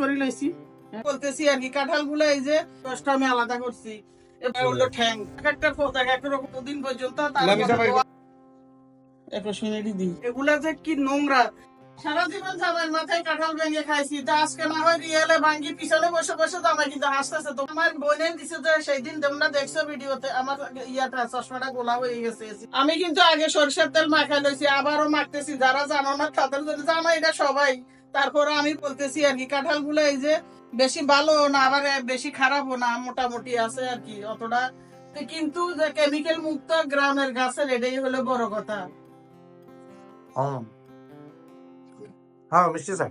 করে লইছি। বলতেছি আর কি কাঁঠালগুলো এই যে দশটা আমি আলাদা করছি। এবার হলো ঠ্যাং। একটা পোতা এক দিন পর্যন্ত লামি চাপাই একুশ এগুলা যে কি নোংরা। সারা জীবন জামাই মাথায় কাঁঠাল ভেঙে খাইছি। তা আজকে না হয় রিয়েলে ভাঙ্গি পিছনে বসে বসে জামাই কিন্তু হাসতেছে। তো আমার বোনের দিছে যে সেই দিন তোমরা দেখছ ভিডিওতে আমার ইয়াটা চশমাটা গোলা হয়ে গেছে। আমি কিন্তু আগে সরষের তেল মাখাই লইছি আবারও মাখতেছি। যারা জানো না তাদের জন্য জানো এটা সবাই। তারপরে আমি বলতেছি আর কি কাঁঠালগুলো এই যে বেশি ভালো না আবার বেশি খারাপও না মোটামুটি আছে আর কি অতটা। কিন্তু যে কেমিক্যাল মুক্ত গ্রামের গাছের এটাই হলো বড় কথা। হ্যাঁ মিষ্টি স্যার।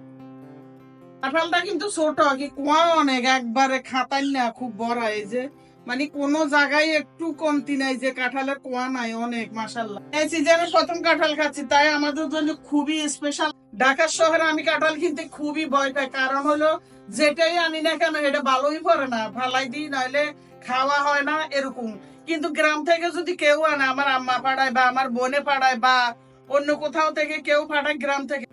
কাঁঠালটা কিন্তু ছোট কি কুয়া অনেক একবারে খাতাই না খুব বড় এই যে। মানে কোন জায়গায় একটু কমতি নাই যে কাঁঠালের কুয়া নাই অনেক মাসাল্লাহ এই সিজনে প্রথম কাঁঠাল খাচ্ছি তাই আমাদের জন্য খুবই স্পেশাল ঢাকা শহরে আমি কাঁঠাল কিনতে খুবই ভয় পাই। কারণ হলো, যেটাই আনি না কেন, এটা ভালোই পড়ে না। ফালাই দিই নাহলে খাওয়া হয় না, এরকম। কিন্তু গ্রাম থেকে যদি কেউ আনে, আমার আম্মা পাড়ায় বা আমার বোনে পাড়ায় বা অন্য কোথাও থেকে কেউ পাঠায় গ্রাম থেকে।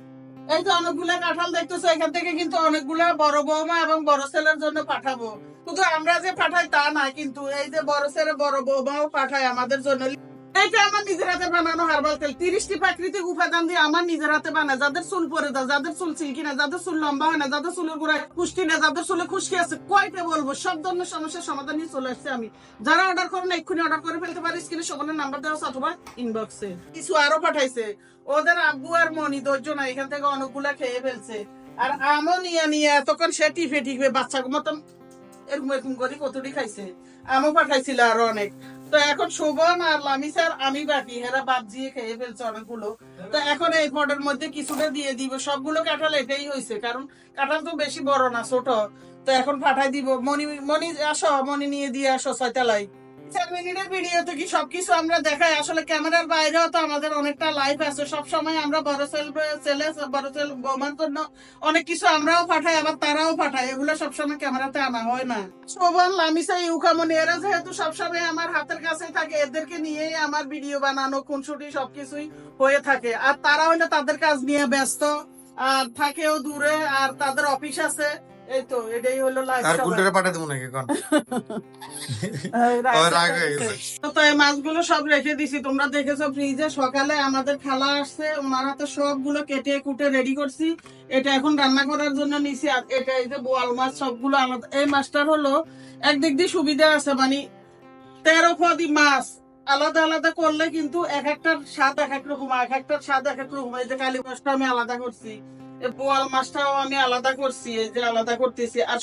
এই তো অনেকগুলা কাঁঠাল দেখতেছো, এখান থেকে কিন্তু অনেকগুলা বড় বৌমা এবং বড় ছেলের জন্য পাঠাবো। শুধু আমরা যে পাঠাই তা না কিন্তু এই যে বড় ছেলে, বড় বৌমাও পাঠায় আমাদের জন্য। এইটা আমার নিজের হাতে বানানো হার্বাল তেল। তিরিশটি প্রাকৃতিক উপাদান দিয়ে আমার নিজের হাতে বানায়। যাদের চুল পরে যাদের চুল সিল্কি না যাদের চুল লম্বা হয় না, যাদের চুলের গোড়ায় না যাদের চুলে খুশকি আছে, কয়টা বলব? সব ধরনের সমস্যার সমাধান নিয়ে চলে আসছে আমি। যারা অর্ডার করেন এক্ষুনি করে ফেলতে স্ক্রিনে সবার নাম্বার দেওয়া আছে অথবা ইনবক্সে কিছু আরও পাঠাইছে। ওদের আব্বু আর মনি ধৈর্য না এখান থেকে অনেকগুলা খেয়ে ফেলছে। আর আমও নিয়ে নিয়ে এতক্ষণ সে টিফে টিফে বাচ্চা মতন এরকম এরকম করে কতটি খাইছে। আমও পাঠাইছিল আরও অনেক। তো এখন শোভন আর লামি স্যার আমি বাকি হেরা বাদ দিয়ে খেয়ে ফেলছে অনেকগুলো। তো এখন এই পটের মধ্যে কিছুটা দিয়ে দিব। সবগুলো কাঁঠাল এটাই হয়েছে কারণ কাঁঠাল তো বেশি বড় না, ছোট। তো এখন পাঠাই দিব। মনি মনি আসো মনি নিয়ে দিয়ে আসো ছয়তলায়। সব সময় আমার হাতের কাছে থাকে, এদেরকে নিয়েই আমার ভিডিও বানানো, খুনসুটি সবকিছুই হয়ে থাকে। আর তারা হইলে তাদের কাজ নিয়ে ব্যস্ত, আর থাকেও দূরে, আর তাদের অফিস আছে। এই তো এটাই হলো আর কুলটারে পাঠাই দেবো নাকি কোন রাগ হয়ে গেছে। তো এই মাছগুলো সব রেখে দিছি। তোমরা দেখেছ ফ্রিজে সকালে আমাদের খালা আসছে। ওনার হাতে সবগুলো কেটে কুটে রেডি করছি। এটা এখন রান্না করার জন্য নিছি। আর এটা এই যে বোয়াল মাছ সবগুলো আলাদা। এই মাছটার হলো একদিক দিয়ে সুবিধা আছে মানে তেরো পদি মাছ। আলাদা আলাদা করলে কিন্তু এক একটার স্বাদ এক এক রকম এক একটার স্বাদ এক এক রকম। এই যে কালী মাছটা আমি আলাদা করছি। মাছটাও আমি আলাদা করছি, এই যে আলাদা করতেছি। আর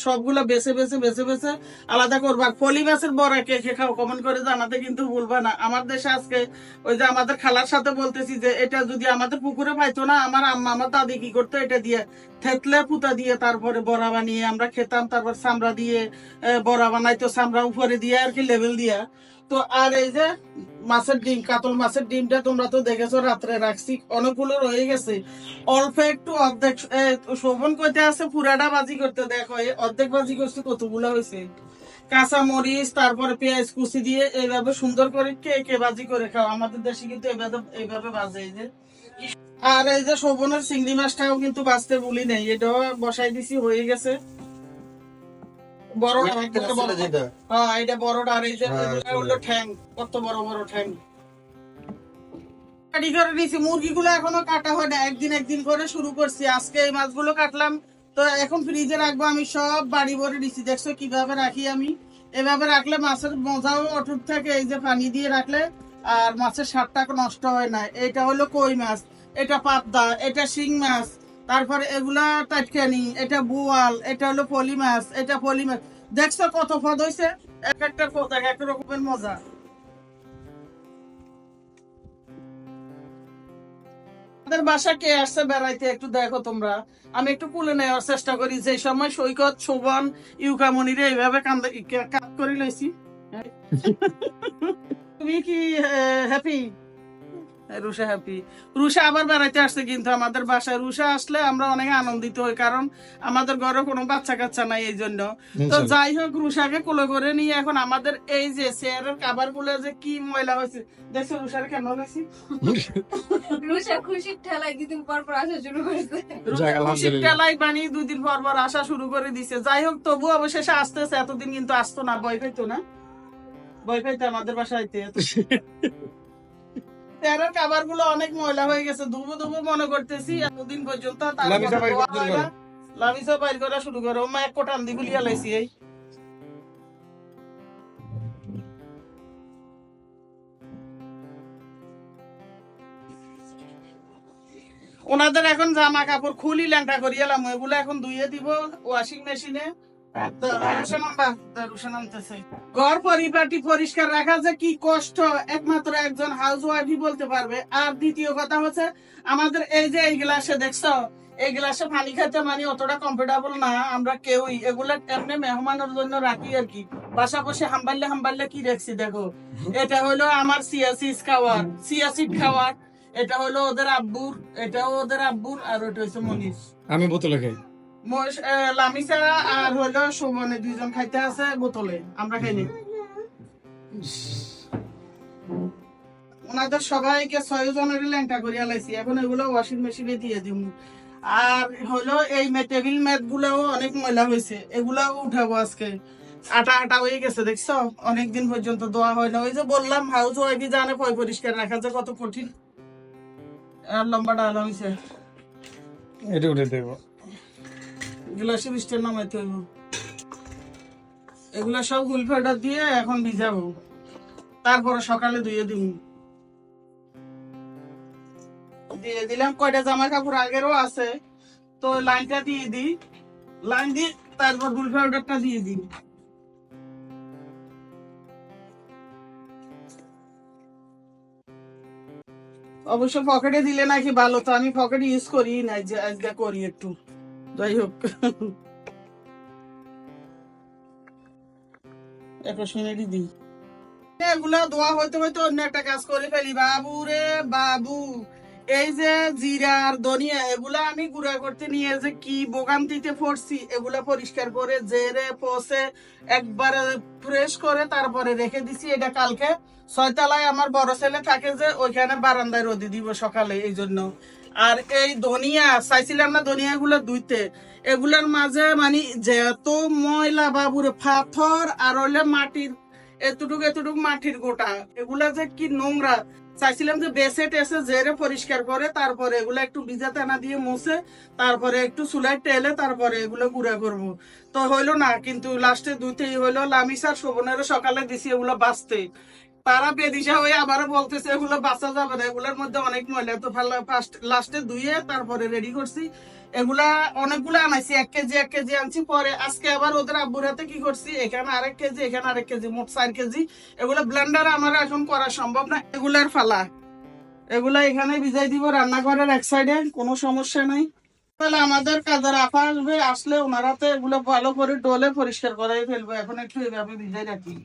বেছে বেছে বেছে বেছে আলাদা করব। আর পলি মাছের বড়া কে কমেন্ট করে জানাতে কিন্তু ভুলবা না। আমার দেশে আজকে ওই যে আমাদের খালার সাথে বলতেছি যে, এটা যদি আমাদের পুকুরে পাইতো না, আমার আম্মা, আমার দাদি কি করতো? এটা দিয়ে থেতলে পুতা দিয়ে তারপরে বড়া বানিয়ে আমরা খেতাম, তারপর চামড়া দিয়ে বড়া বানাইতো, চামড়া উপরে দিয়ে আর কি লেভেল দিয়া। তো আর এই যে মাছের ডিম, কাতল মাছের ডিমটা তোমরা তো দেখেছ, রাত্রে রাখছি। অনেকগুলো রয়ে গেছে। অল্প একটু অর্ধেক শোভন কইতে আছে পুরাটা বাজি করতে। দেখো, এই অর্ধেক বাজি করছে কতগুলো হয়েছে। কাঁচা মরিচ, তারপরে পেঁয়াজ কুচি দিয়ে এইভাবে সুন্দর করে কে কে বাজি করে খাও। আমাদের দেশে কিন্তু এইভাবে এইভাবে বাজে এই যে। আর এই যে শোভনের চিংড়ি মাছটাও কিন্তু বাঁচতে বলি নেই। এটাও বসাই দিছি, হয়ে গেছে। বড় বড় যেটা। হ্যাঁ এটা বড়টা আর এই যে হ্যাঁ, হলো ঠ্যাং কত বড় বড় ঠ্যাং। কাটি করে নিয়েছি মুরগিগুলো এখনও কাটা হয় না একদিন একদিন করে শুরু করছি। আজকে এই মাছগুলো কাটলাম তো এখন ফ্রিজে রাখব আমি সব বাড়ি ভরে দেখছ কীভাবে রাখি আমি? এভাবে রাখলে মাছের মজাও অটুট থাকে এই যে পানি দিয়ে রাখলে আর মাছের স্বাদটা নষ্ট হয় না। এটা হলো কই মাছ এটা পাবদা এটা শিং মাছ তারপরে এগুলা টাটকানি, এটা বোয়াল, এটা হলো পলি মাছ এটা পলি মাছ দেখছ কত পদ হয়েছে এক একটা পদ, এক এক রকমের মজা। আমাদের বাসা কে আসছে বেড়াইতে একটু দেখো তোমরা। আমি একটু কুলে নেওয়ার চেষ্টা করি, যে সময় সৈকত শোভন ইউকামনিরে এইভাবে কাজ করে লইছি। তুমি কি হ্যাপি রুষা হ্যাপি রুষা আবার বেড়াইতে আসছে কিন্তু আমাদের বাসায়। রুষা আসলে আমরা অনেক আনন্দিত হই কারণ আমাদের ঘরে কোনো বাচ্চা কাচ্চা নাই এই জন্য। তো যাই হোক রুষাকে কোলে করে নিয়ে এখন আমাদের এই যে চেয়ারের কাবারগুলো যে কি ময়লা হয়েছে। দেখছ রুষার কেন হয়েছে? রুষা খুশির ঠেলায় দুদিন পর পর আসা শুরু করেছে। আলহামদুলিল্লাহ। টেলাই পানি দুই পর পর আসা শুরু করে দিছে। যাই হোক তবু অবশেষে আসতেছে। এতদিন কিন্তু আসতো না ভয় পাইতো না। ভয় পাইতো আমাদের বাসাইতে তেরার কাবারগুলো অনেক ময়লা হয়ে গেছে দুবো দুবো মনে করতেছি এতদিন পর্যন্ত লামিসা বাইর ধোয়া করো। না। লামিসা বাইর করা শুরু করো মা এক কোটান দি গুলিয়া লাইছি এই ওনাদের এখন জামা কাপড় খুলি ল্যাংটা করিয়ালাম এগুলো এখন ধুইয়ে দিব ওয়াশিং মেশিনে ঘর পরিপাটি পরিষ্কার রাখা যে কি কষ্ট একমাত্র একজন হাউস ওয়াইফই বলতে পারবে। আর দ্বিতীয় কথা হচ্ছে আমাদের এই যে এই গ্লাসে দেখছ এই গ্লাসে পানি খেতে মানে অতটা কমফোর্টেবল না আমরা কেউই। এগুলা এমনি মেহমানের জন্য রাখি আর কি। বাসা বসে হাম্বাল্লে হাম্বাল্লে কি রাখছি দেখো? এটা হলো আমার সিয়াসিস খাওয়ার সিয়াসিড খাওয়ার। এটা হলো ওদের আব্বুর এটাও ওদের আব্বুর আর ওটা হচ্ছে মনীষ। আমি বোতলে খাই। আর ওনাদের সবাইকে ছয় জনের ওয়াশিং মেশিনে হলো এই টেবিল ম্যাট গুলাও অনেক ময়লা হয়েছে এগুলাও উঠাবো আজকে। আটা আটা হয়ে গেছে, দেখছ? অনেকদিন পর্যন্ত দোয়া হয় না। ওই যে বললাম হাউস ওয়াইফই জানে পয় পরিষ্কার রাখা যে কত কঠিন। আর লম্বা ডাল হয়েছে এটা উঠে দেবো। গ্লাসে বৃষ্টির নামাইতে হইব। এগুলা সব হুল ফেটার দিয়ে এখন ভিজাবো। তারপরে সকালে ধুয়ে দিব। দিয়ে দিলাম, কয়টা জামা কাপড় আগেরও আছে। তো লাইনটা দিয়ে দিই। লাইন দিয়ে তারপর হুল পাউডারটা দিয়ে দিই। অবশ্য পকেটে দিলে নাকি ভালো, তো আমি পকেট ইউজ করি না যে আজকে করি একটু। যাই হোক দিই। এগুলা দোয়া হইতে হইতে অন্য একটা কাজ করে ফেলি। বাবু রে, বাবু, এই যে জিরা আর ধনিয়া আমি গুঁড়া করতে নিয়ে যে কি বোগান্তিতে পড়ছি এগুলা পরিষ্কার করে জেরে পচে একবারে ফ্রেশ করে তারপরে রেখে দিছি এটা কালকে। ছয়তলায় আমার বড় ছেলে থাকে যে, ওইখানে বারান্দায় রোদি দিব সকালে এই জন্য আর এই ধনিয়া, চাইছিলাম না ধনিয়া গুলো ধুইতে এগুলার মাঝে মানে যেত ময়লা বাবুরে পাথর আর হলে মাটির, এতটুক এতটুক মাটির গোটা। এগুলা যে কি নোংরা। চাইছিলাম যে বেসে টেসে জেরে পরিষ্কার করে, তারপরে এগুলো একটু ভিজা টানা দিয়ে মুছে, তারপরে একটু চুলাই টেলে, তারপরে এগুলো গুঁড়া করব। তো হইল না, কিন্তু লাস্টে দুইতেই হইল, লামিসার শোভনের সকালে দিছি এগুলো বাঁচতে। তারা বেদিশা হয়ে আবারও বলতেছে, এগুলো বাঁচা যাবে না। এগুলোর মধ্যে অনেক ময়লা তো ফার্স্ট লাস্টে ধুয়ে তারপরে রেডি করছি। এগুলা অনেকগুলো আনাইছি, এক কেজি এক কেজি আনছি। পরে আজকে আবার ওদের আব্বুর হাতে কি করছি? এখানে আরেক কেজি, এখানে আরেক কেজি, মোট চার কেজি। এগুলো ব্লেন্ডার আমার এখন করা সম্ভব না। এগুলার ফালা। এগুলা এখানে ভিজাই দিব রান্নাঘরের এক সাইডে কোনো সমস্যা নাই। তাহলে আমাদের কাজের আফা আসবে, আসলে ওনারা তো এগুলো ভালো করে ডলে পরিষ্কার করাই ফেলব। এখন একটু এভাবে ভিজাই রাখি।